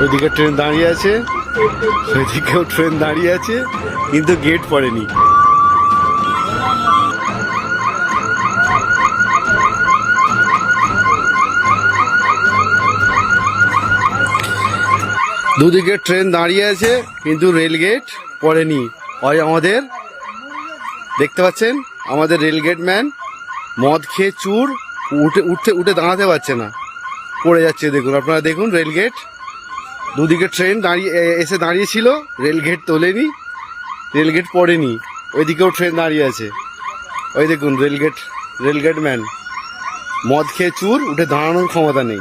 ওইদিকে ট্রেন দাঁড়িয়ে আছে ওইদিকেও ট্রেন দাঁড়িয়ে আছে, কিন্তু গেট পড়েনি। দুদিকে ট্রেন দাঁড়িয়ে আছে, কিন্তু রেল গেট পড়েনি। ওই আমাদের, দেখতে পাচ্ছেন? আমাদের রেল গেট ম্যান মদ খেয়ে চুর, উঠে উঠতে উঠে দাঁড়াতে পারছে না। পড়ে যাচ্ছে, দেখুন, আপনারা দেখুন রেল গেট দুদিকে ট্রেন দাঁড়িয়ে এসে দাঁড়িয়েছিল রেল গেট তোলেনি রেল গেট পড়েনি ওইদিকেও ট্রেন দাঁড়িয়ে আছে। ওই দেখুন rail gate rail gate man. মদ খেয়ে চুর উঠে দাঁড়ানোর ক্ষমতা নেই।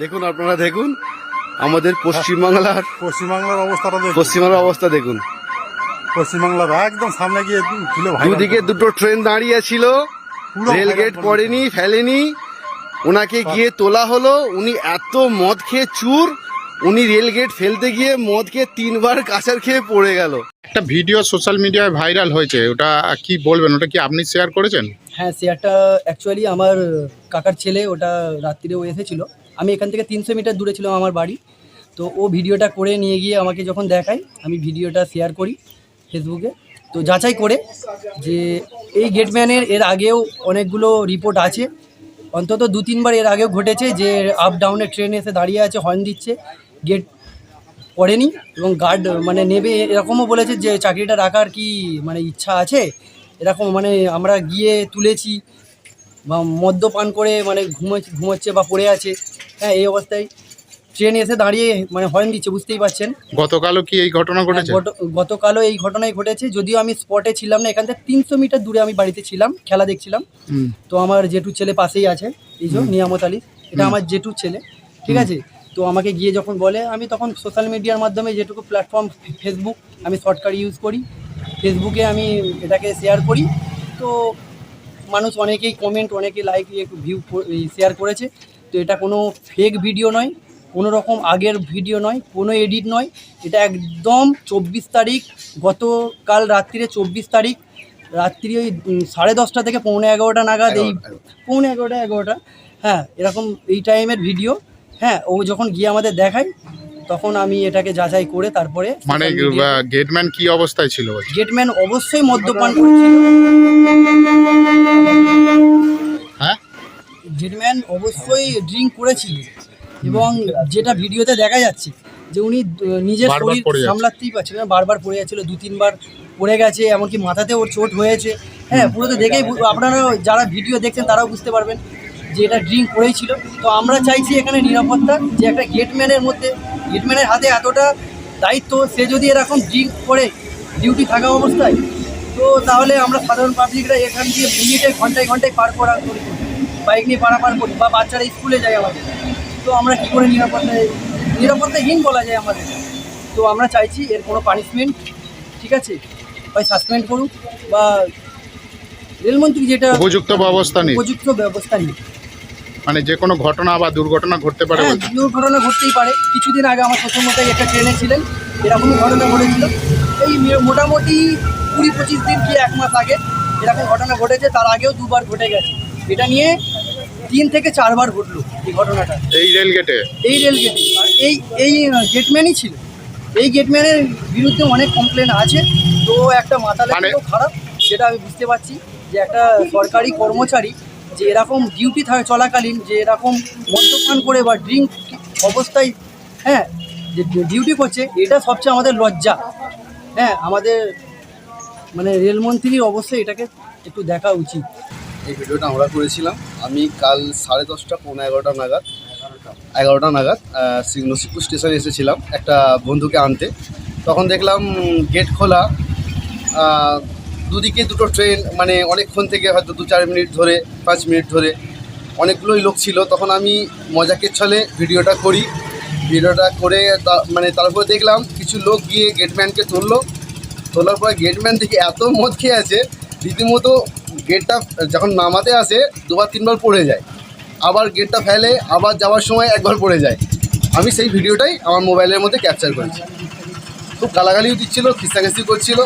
দেখুন আপনারা দেখুন আমাদের পশ্চিমবাংলার পশ্চিমবাংলার অবস্থাটা পশ্চিমবাংলার অবস্থা দেখুন। পশ্চিমবাংলার একদম সামনে গিয়ে ভাই দুদিকে দুটো ট্রেন দাঁড়িয়ে ছিল। রেল গেট পড়েনি ফেলেনি। ওনাকে গিয়ে তোলা হলো। উনি এত মদ খেয়ে চুর উনি রেল গেট ফেলতে গিয়ে মদ খেয়ে তিনবার কাঁচার খেয়ে পড়ে গেল। একটা ভিডিও সোশ্যাল মিডিয়ায় ভাইরাল হয়েছে ওটা কি বলবেন? ওটা কি আপনি শেয়ার করেছেন? হ্যাঁ শেয়ারটা অ্যাকচুয়ালি আমার কাকার ছেলে ওটা রাত্রিরে ও এসেছিল। আমি এখান থেকে তিনশো মিটার দূরে ছিলাম আমার বাড়ি। তো ও ভিডিওটা করে নিয়ে গিয়ে আমাকে যখন দেখায় আমি ভিডিওটা শেয়ার করি। ফেসবুকে। তো যাচাই করে যে এই গেটম্যানের এর আগেও অনেকগুলো রিপোর্ট আছে। অন্তত দু তিনবার এর আগেও ঘটেছে যে আপ ডাউনে ট্রেন এসে দাঁড়িয়ে আছে হর্ন দিচ্ছে গেট পড়েনি এবং গার্ড মানে নেবে, এরকমও বলেছে যে চাকরিটা রাখার কি মানে ইচ্ছা আছে? এরকম মানে আমরা গিয়ে তুলেছি বা মদ্যপান করে মানে ঘুমোচ্ছে ঘুমোচ্ছে বা পড়ে আছে। হ্যাঁ এই অবস্থায় ট্রেন এসে দাঁড়িয়ে মানে হর্ন দিচ্ছে বুঝতেই পারছেন? গতকালও কি এই ঘটনা ঘটেছে? হ্যাঁ, গতকালও এই ঘটনাই ঘটেছে। যদিও আমি স্পটে ছিলাম না এখান থেকে তিনশো মিটার দূরে আমি বাড়িতে ছিলাম খেলা দেখছিলাম। তো আমার জেঠুর ছেলে পাশেই আছে এই যে নিয়ামত আলী। এটা আমার জেঠুর ছেলে ঠিক আছে? তো আমাকে গিয়ে যখন বলে আমি তখন সোশ্যাল মিডিয়ার মাধ্যমে যেটুকু প্ল্যাটফর্ম ফেসবুক আমি শর্টকাট ইউজ করি। ফেসবুকে আমি এটাকে শেয়ার করি। তো মানুষ অনেকেই কমেন্ট অনেকেই লাইক ভিউ শেয়ার করেছে। তো এটা কোনো ফেক ভিডিও নয়। কোনো রকম আগের ভিডিও নয় কোনো এডিট নয়। এটা একদম চব্বিশ তারিখ গতকাল রাত্রিরে চব্বিশ তারিখ। রাত্রি ওই সাড়ে দশটা থেকে পৌনে এগারোটা নাগাদ এই পৌনে এগারোটা এগারোটা। হ্যাঁ এরকম এই টাইমের ভিডিও হ্যাঁ ও যখন গিয়ে আমাদের দেখায় তখন আমি এটাকে যাচাই করে তারপরে মানে গেটম্যান কি অবস্থায় ছিল? গেটম্যান অবশ্যই মদ্যপান করেছিল হ্যাঁ? জেটম্যান অবশ্যই ড্রিঙ্ক করেছিল। এবং যেটা ভিডিওতে দেখা যাচ্ছে যে উনি নিজের শরীর সামলাতেই পারছিলেন না বারবার পড়ে যাচ্ছিল দু তিনবার পড়ে গেছে এমনকি মাথাতে ওর চোট হয়েছে। হ্যাঁ পুরো তো দেখেই আপনারা যারা ভিডিও দেখছেন তারাও বুঝতে পারবেন যে এটা ড্রিঙ্ক করেই ছিল তো আমরা চাইছি এখানে নিরাপত্তা যে একটা গেটম্যানের মধ্যে গেটম্যানের হাতে এতটা দায়িত্ব সে যদি এরকম ড্রিঙ্ক করে ডিউটি থাকা অবস্থায় তো তাহলে আমরা সাধারণ পাবলিকরা এখান দিয়ে মিনিটে ঘন্টায় ঘন্টায় পার করা করি। বাইক নিয়ে পারাপার করি বা বাচ্চারা স্কুলে যায় আমাদের। তো আমরা কী করে নিরাপত্তায় নিরাপত্তাহীন বলা যায় আমাদের। তো আমরা চাইছি এর কোনো পানিশমেন্ট ঠিক আছে? হয় সাসপেন্ড করুক বা রেলমন্ত্রী যেটা উপযুক্ত ব্যবস্থা নেই উপযুক্ত ব্যবস্থা নিক। মানে যে কোনো ঘটনা বা দুর্ঘটনা ঘটতে পারে হ্যাঁ দুর্ঘটনা ঘটতেই পারে। কিছুদিন আগে আমার শ্বশুরমশাই একটা ট্রেনে ছিলেন এরকমই ঘটনা ঘটেছিল। এই মোটামুটি কুড়ি পঁচিশ দিন কি এক মাস আগে এরকম ঘটনা ঘটেছে তার আগেও দুবার ঘটে গেছে। এটা নিয়ে তিন থেকে চারবার ঘটলো এই ঘটনাটা। এই রেল গেটে এই রেলগেটে আর এই এই গেটম্যানই ছিল। এই গেটম্যানের বিরুদ্ধে অনেক কমপ্লেন আছে। তো একটা মাথা মানে- খারাপ যেটা আমি বুঝতে পারছি যে একটা সরকারি কর্মচারী যে এরকম ডিউটি থাকে চলাকালীন যে এরকম মদ্যপান করে বা ড্রিঙ্ক অবস্থায় হ্যাঁ যে ডিউটি করছে এটা সবচেয়ে আমাদের লজ্জা। হ্যাঁ আমাদের মানে রেলমন্ত্রীর অবশ্যই এটাকে একটু দেখা উচিত। এই ভিডিওটা আমরা করেছিলাম। আমি কাল সাড়ে দশটা, পৌনে এগারোটা নাগাদ এগারোটা নাগাদ নসিপুর স্টেশনে এসেছিলাম একটা বন্ধুকে আনতে। তখন দেখলাম গেট খোলা দুদিকে দুটো ট্রেন মানে অনেকক্ষণ থেকে হয়তো দু চার মিনিট ধরে, পাঁচ মিনিট ধরে অনেকগুলোই লোক ছিল। তখন আমি মজাকের ছলে ভিডিওটা করি। ভিডিওটা করে মানে তারপর দেখলাম কিছু লোক গিয়ে গেটম্যানকে তুললো। তোলার পরে গেটম্যান থেকে এত মদ খেয়ে আছে রীতিমতো গেটটা যখন নামাতে আসে দুবার তিনবার পড়ে যায়। আবার গেটটা ফেলে আবার যাওয়ার সময় একবার পড়ে যায়। আমি সেই ভিডিওটাই আমার মোবাইলের মধ্যে ক্যাপচার করেছি। খুব গালাগালিও দিচ্ছিল খিস্তাখিস্তি করছিল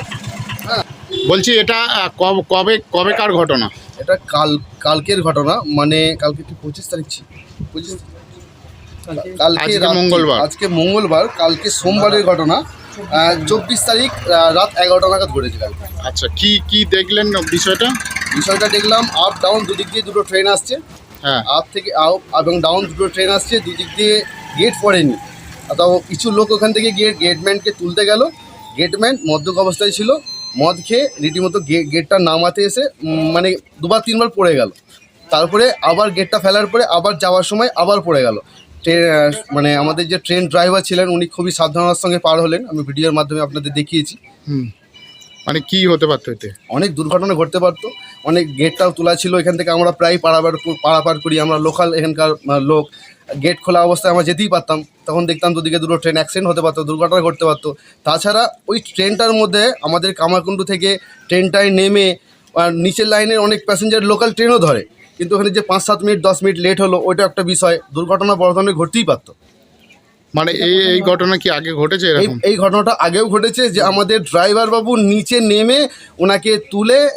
বলছি এটা কব- কবে কার ঘটনা? এটা কাল কালকের ঘটনা মানে কালকে কি পঁচিশ তারিখ ছিল? পঁচিশ কালকে। মঙ্গলবার। আজকে মঙ্গলবার কালকে সোমবারের ঘটনা। চব্বিশ তারিখ রাত এগারোটা নাগাদ ঘটেছে কালকে আচ্ছা কি কি দেখলেন বিষয়টা? বিষয়টা দেখলাম আপ ডাউন দুদিক দিয়ে দুটো ট্রেন আসছে। হ্যাঁ। আপ থেকে আপ এবং ডাউন দুটো ট্রেন আসছে দুদিক দিয়ে গেট পড়েনি। তো কিছু লোক ওখান থেকে গিয়ে গেটম্যানকে তুলতে গেল। গেটম্যান মদ্যক অবস্থায় ছিল। মদ খেয়ে রীতিমতো গেটটা নামাতে এসে মানে দুবার তিনবার পড়ে গেল। তারপরে আবার গেটটা ফেলার পরে আবার যাওয়ার সময় আবার পড়ে গেল। মানে আমাদের যে ট্রেন ড্রাইভার ছিলেন উনি খুবই সাবধানতার সঙ্গে পার হলেন। আমি ভিডিওর মাধ্যমে আপনাদের দেখিয়েছি। হুম। মানে কি হতে পারতো এতে? অনেক দুর্ঘটনা ঘটতে পারতো। অনেক গেটটাও তোলা ছিল। এখান থেকে আমরা প্রায় পারাবার পারাপার করি। আমরা লোকাল এখানকার লোক গেট খোলা অবস্থায় আমরা যেতেই পারতাম। তখন দেখতাম দুদিকে দুটো ট্রেন অ্যাক্সিডেন্ট হতে পারতো দুর্ঘটনা ঘটতে পারতো। তাছাড়া ওই ট্রেনটার মধ্যে আমাদের কামারকুণ্ডু থেকে ট্রেনটায় নেমে নিচের লাইনের অনেক প্যাসেঞ্জার লোকাল ট্রেনও ধরে। কিন্তু ওখানে যে পাঁচ সাত মিনিট দশ মিনিট লেট হলো ওইটা একটা বিষয়। দুর্ঘটনা বড় ধরনের ঘটতেই পারতো। মানে এই এই ঘটনা কি আগে ঘটেছে এই ঘটনাটা আগেও ঘটেছে যে আমাদের ড্রাইভার বাবু নিচে নেমে ওনাকে তুলে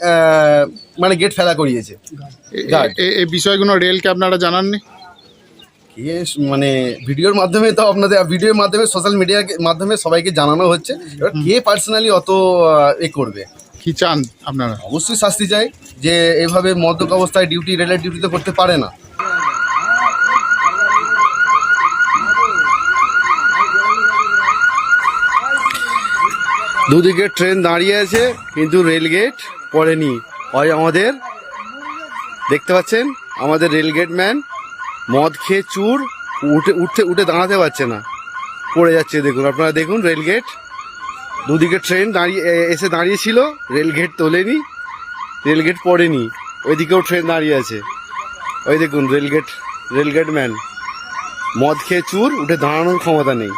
মানে গেট ফেলা করিয়েছে। এ- এই বিষয়গুলো রেলকে আপনারা জানাননি? কে মানে ভিডিওর মাধ্যমে তো আপনাদের ভিডিওর মাধ্যমে সোশ্যাল মিডিয়ার মাধ্যমে সবাইকে জানানো হচ্ছে। এবার কে পার্সোনালি অত এ করবে? কি চান আপনারা? অবশ্যই শাস্তি চাই যে এভাবে মদ্যক অবস্থায় ডিউটি রেলের ডিউটিতে করতে পারে না। দুদিকে ট্রেন দাঁড়িয়ে আছে কিন্তু রেলগেট পড়েনি। হয় আমাদের দেখতে পাচ্ছেন? আমাদের রেলগেট ম্যান মদ খেয়ে চুর উঠে উঠতে উঠে দাঁড়াতে পারছে না। পড়ে যাচ্ছে দেখুন। আপনারা দেখুন রেলগেট দুদিকে ট্রেন দাঁড়িয়ে এসে দাঁড়িয়েছিল রেলগেট তোলেনি রেলগেট পড়েনি, ওইদিকেও ট্রেন দাঁড়িয়ে আছে। ওই দেখুন রেলগেট রেলগেট ম্যান। মদ খেয়ে চুর, উঠে দাঁড়ানোর ক্ষমতা নেই।